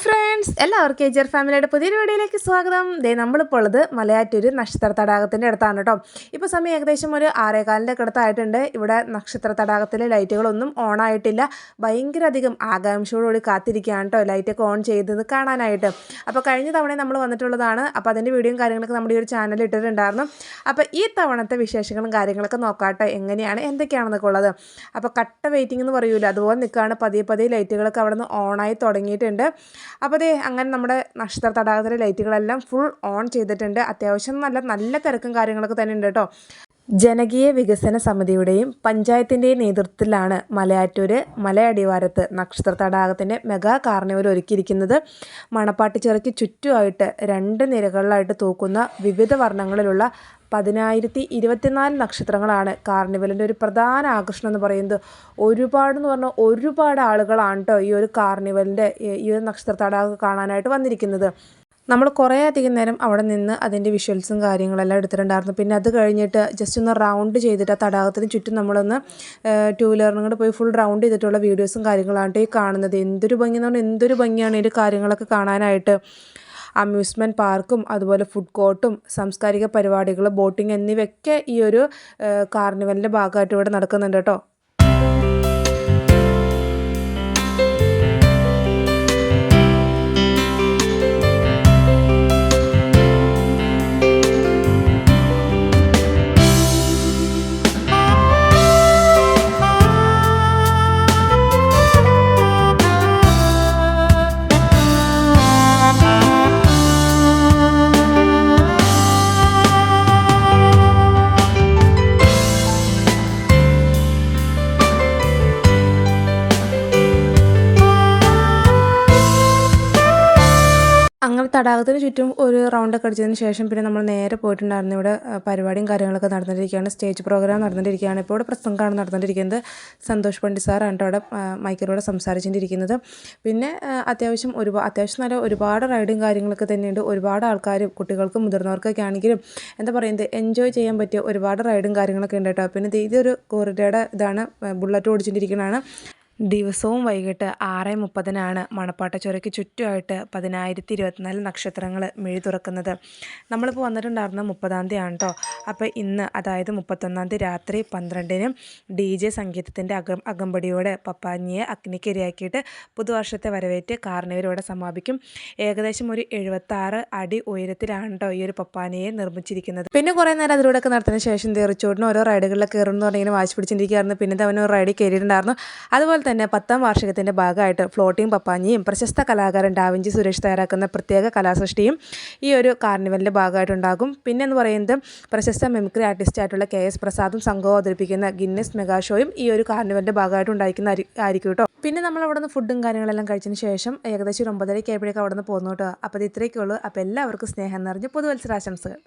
Afra friends എല്ലാവർക്കും എജർ ഫാമിലിയുടെ പുതിയൊരു വീഡിയോയിലേക്ക് സ്വാഗതം. ദേ നമ്മളിപ്പോൾ ഉള്ളത് മലയാറ്റൂർ നക്ഷത്ര തടാകത്തിന്റെ അടുത്താണ് കേട്ടോ. ഇപ്പോൾ സമയം ഏകദേശം ഒരു ആറേകാലിന്റെ അടുത്തായിട്ടുണ്ട്. ഇവിടെ നക്ഷത്ര തടാകത്തിലെ ലൈറ്റുകളൊന്നും ഓൺ ആയിട്ടില്ല ഭയങ്കര അധികം ആകാംക്ഷയോടുകൂടി കാത്തിരിക്കുകയാണ് കേട്ടോ ലൈറ്റൊക്കെ ഓൺ ചെയ്തത് കാണാനായിട്ട്. അപ്പോൾ കഴിഞ്ഞ തവണ നമ്മൾ വന്നിട്ടുള്ളതാണ്. അപ്പോൾ അതിന്റെ വീഡിയോയും കാര്യങ്ങളൊക്കെ നമ്മുടെ ഈ ഒരു ചാനലിൽ ഇട്ടിട്ടുണ്ടായിരുന്നു. അപ്പോൾ ഈ തവണത്തെ വിശേഷങ്ങളും കാര്യങ്ങളൊക്കെ നോക്കാട്ടോ എങ്ങനെയാണ് എന്തൊക്കെയാണെന്നൊക്കെ ഉള്ളത്. അപ്പോൾ കട്ട വെയിറ്റിംഗ് എന്ന് പറയൂല അതുപോലെ നിൽക്കുകയാണ് പതിയെ പതിയെ ലൈറ്റുകളൊക്കെ അവിടെ നിന്ന് ഓണായി തുടങ്ങിയിട്ടുണ്ട്. അപ്പോൾ അങ്ങനെ നമ്മുടെ നക്ഷത്ര തടാകത്തിലെ ലൈറ്റുകളെല്ലാം ഫുൾ ഓൺ ചെയ്തിട്ടുണ്ട്. അത്യാവശ്യം നല്ല നല്ല തിരക്കും കാര്യങ്ങളൊക്കെ തന്നെ ഉണ്ട് കേട്ടോ. ജനകീയ വികസന സമിതിയുടെയും പഞ്ചായത്തിന്റെയും നേതൃത്വത്തിലാണ് മലയാറ്റൂർ മലയടിവാരത്ത് നക്ഷത്ര തടാകത്തിന്റെ മെഗാ കാർണിവൽ ഒരുക്കിയിരിക്കുന്നത്. മണപ്പാട്ടിച്ചിറയ്ക്ക് ചുറ്റുമായിട്ട് രണ്ട് നിരകളിലായിട്ട് തൂക്കുന്ന വിവിധ വർണങ്ങളിലുള്ള പതിനായിരത്തി ഇരുപത്തിനാല് നക്ഷത്രങ്ങളാണ് കാർണിവലിന്റെ ഒരു പ്രധാന ആകർഷണം എന്ന് പറയുന്നത്. ഒരുപാട് എന്ന് പറഞ്ഞാൽ ഒരുപാട് ആളുകളാണ് കേട്ടോ ഈ ഒരു കാർണിവലിന്റെ ഈ ഒരു നക്ഷത്ര തടാകം കാണാനായിട്ട് വന്നിരിക്കുന്നത്. നമ്മൾ കുറേ അധികം നേരം അവിടെ നിന്ന് അതിന്റെ വിഷ്വൽസും കാര്യങ്ങളെല്ലാം എടുത്തിട്ടുണ്ടായിരുന്നു. പിന്നെ അത് കഴിഞ്ഞിട്ട് ജസ്റ്റ് ഒന്ന് റൗണ്ട് ചെയ്തിട്ട് ആ തടാകത്തിന് ചുറ്റും നമ്മളൊന്ന് ടൂ വീലറിനും കൂടെ പോയി ഫുൾ റൗണ്ട് ചെയ്തിട്ടുള്ള വീഡിയോസും കാര്യങ്ങളാണ് ഈ കാണുന്നത്. എന്തൊരു ഭംഗി എന്ന് പറഞ്ഞാൽ എന്തൊരു ഭംഗിയാണ് ഈ കാര്യങ്ങളൊക്കെ കാണാനായിട്ട്. അമ്യൂസ്മെന്റ് പാർക്കും അതുപോലെ ഫുഡ് കോർട്ടും സാംസ്കാരിക പരിപാടികൾ ബോട്ടിംഗ് എന്നിവയൊക്കെ ഈ ഒരു കാർണിവലിന്റെ ഭാഗമായിട്ട് ഇവിടെ നടക്കുന്നുണ്ട് കേട്ടോ. അങ്ങനെ തടാകത്തിന് ചുറ്റും ഒരു റൗണ്ടൊക്കെ അടിച്ചതിന് ശേഷം പിന്നെ നമ്മൾ നേരെ പോയിട്ടുണ്ടായിരുന്നു. ഇവിടെ പരിപാടിയും കാര്യങ്ങളൊക്കെ നടന്നിരിക്കുകയാണ് സ്റ്റേജ് പ്രോഗ്രാം നടന്നിട്ടിരിക്കുകയാണ് ഇപ്പോൾ ഇവിടെ പ്രസംഗമാണ് നടന്നിട്ടിരിക്കുന്നത് സന്തോഷ് പണ്ഡിറ്റ് സാറാണ് അവിടെ മൈക്കിലൂടെ സംസാരിച്ചുകൊണ്ടിരിക്കുന്നത്. പിന്നെ അത്യാവശ്യം ഒരുപാട് അത്യാവശ്യം നല്ല ഒരുപാട് റൈഡും കാര്യങ്ങളൊക്കെ തന്നെയുണ്ട്. ഒരുപാട് ആൾക്കാർ കുട്ടികൾക്കും മുതിർന്നവർക്കൊക്കെ ആണെങ്കിലും എന്താ പറയുന്നത് എൻജോയ് ചെയ്യാൻ പറ്റിയ ഒരുപാട് റൈഡും കാര്യങ്ങളൊക്കെ ഉണ്ട് കേട്ടോ. പിന്നെ ഇതൊരു കോറിഡയുടെ ഇതാണ് ബുള്ളറ്റ് ഓടിച്ചിട്ടിരിക്കുന്നതാണ് ദിവസവും വൈകിട്ട് ആറ് മുപ്പതിനാണ് മണപ്പാട്ട ചുരയ്ക്ക് ചുറ്റുമായിട്ട് പതിനായിരത്തി ഇരുപത്തിനാല് നക്ഷത്രങ്ങൾ മിഴി തുറക്കുന്നത്. നമ്മളിപ്പോൾ വന്നിട്ടുണ്ടായിരുന്ന മുപ്പതാം തീയതി ആണ് കേട്ടോ അപ്പോൾ ഇന്ന് അതായത് മുപ്പത്തൊന്നാം തീയതി രാത്രി പന്ത്രണ്ടിന് ഡി ജെ സംഗീതത്തിന്റെ അകം അകമ്പടിയോടെ പപ്പാഞ്ഞിയെ അഗ്നിക്കിരയാക്കിയിട്ട് പുതുവർഷത്തെ വരവേറ്റ് കാർണിവരോടെ സമാപിക്കും. ഏകദേശം ഒരു എഴുപത്താറ് അടി ഉയരത്തിലാണ് കേട്ടോ ഈ ഒരു പപ്പാനിയെ നിർമ്മിച്ചിരിക്കുന്നത്. പിന്നെ കുറേ നേരം അതിലൂടെയൊക്കെ നടത്തിയതിന് ശേഷം തീർച്ചയായിട്ടും ഓരോ റൈഡുകളിലൊക്കെ കയറുന്നു പറഞ്ഞിങ്ങനെ വാശി പിടിച്ചിരിക്കുകയായിരുന്നു. പിന്നെ അവൻ ഒരു റൈഡിൽ കയറിയിട്ടുണ്ടായിരുന്നു. അതുപോലെ തന്നെ പത്താം വാർഷികത്തിന്റെ ഭാഗമായിട്ട് ഫ്ലോട്ടിംഗ് പപ്പാഞ്ഞിയും പ്രശസ്ത കലാകാരൻ ഡാവിഞ്ചി സുരേഷ് തയ്യാറാക്കുന്ന പ്രത്യേക കലാസൃഷ്ടിയും ഈ ഒരു കാർണിവലിന്റെ ഭാഗമായിട്ടുണ്ടാകും. പിന്നെ എന്ന് പറയുന്നത് പ്രശസ്ത മെമിക്രി ആർട്ടിസ്റ്റായിട്ടുള്ള കെ എസ് പ്രസാദും സംഘവും അവതരിപ്പിക്കുന്ന ഗിന്നസ് മെഗാഷോയും ഈ ഒരു കാർണിവലിന്റെ ഭാഗമായിട്ട് ഉണ്ടായിരിക്കുന്ന ആയിരിക്കും കേട്ടോ പിന്നെ നമ്മൾ അവിടെ നിന്ന് ഫുഡും കാര്യങ്ങളെല്ലാം കഴിച്ചതിന് ശേഷം ഏകദേശം ഒരു ഒമ്പതരയ്ക്ക് ആയപ്പോഴേക്കും അവിടെ നിന്ന് പോകുന്നു കേട്ടോ അപ്പോൾ ഇത് ഇത്രയൊക്കെ ഉള്ളൂ. അപ്പോൾ എല്ലാവർക്കും സ്നേഹം നിറഞ്ഞ് പുതുവത്സരാശംസകൾ.